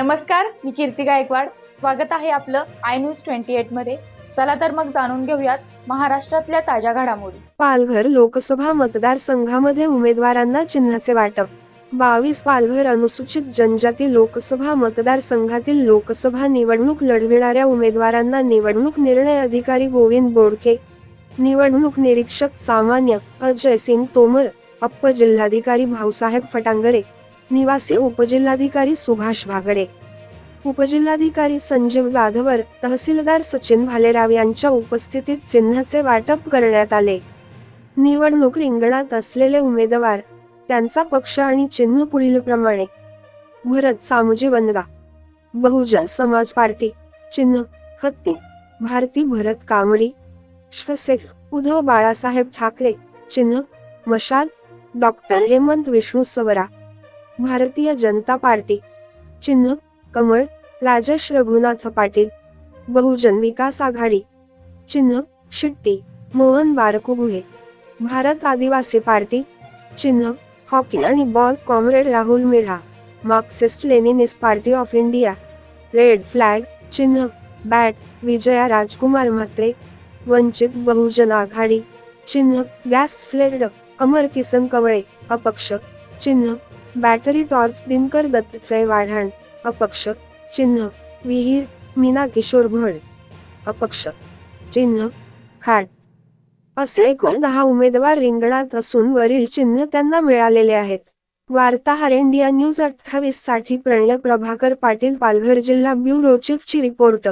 नमस्कार मी कीर्ती गायकवाड. स्वागत आहे आपलं आय न्यूज ट्वेंटी एटमध्ये. चला तर मग जाणून घेऊयात महाराष्ट्रातल्या ताज्या घडामोडी. पालघर लोकसभा मतदारसंघामध्ये उमेदवारांना चिन्हाचे वाटप. बावीस पालघर अनुसूचित जनजाती लोकसभा मतदारसंघातील लोकसभा निवडणूक लढविणाऱ्या उमेदवारांना निवडणूक निर्णय अधिकारी गोविंद बोडके निवडणूक निरीक्षक सामान्य अजय सिंग तोमर अप्प जिल्हाधिकारी भाऊसाहेब फटांगरे निवासी उपजिल्हाधिकारी सुभाष भागडे उपजिल्हाधिकारी संजीव जाधवर तहसीलदार सचिन भालेराव यांच्या उपस्थितीत चिन्हाचे वाटप करण्यात आले. निवडणूक रिंगणात असलेले उमेदवार त्यांचा पक्ष आणि चिन्ह पुढील प्रमाणे भरत सामजी वनगा. बहुजन समाज पार्टी. चिन्ह हत्ती. भारती भरत कांबळी. श्वसेख उद्धव बाळासाहेब ठाकरे. चिन्ह मशाल. डॉक्टर हेमंत विष्णू सवरा. भारतीय जनता पार्टी. चिन्ह कमळ राजेश रघुनाथ पाटील. बहुजन विकास आघाडी. चिन्ह शिट्टी मोहन बारकुगुहे भारत आदिवासी पार्टी. चिन्ह हॉकी आणि ball comrade Rahul Midha. Marxist Leninist Party of India. Red flag चिन्ह बॅट विजया राजकुमार म्हात्रे. वंचित बहुजन आघाडी. चिन्ह गॅस सिलेंडर अमर किसन कवळे अपक्ष. चिन्ह बॅटरी टॉर्च दिनकर दत्तात्रय वाढाण अपक्ष चिन्ह विहीर मीना किशोर भड अपक्ष चिन्ह खाट असे एकूण दहा उमेदवार रिंगणात असून वरील चिन्ह त्यांना मिळालेले आहेत. वार्ताहर इंडिया न्यूज अठ्ठावीससाठी प्रणय प्रभाकर पाटील पालघर जिल्हा ब्युरो चीफची रिपोर्ट.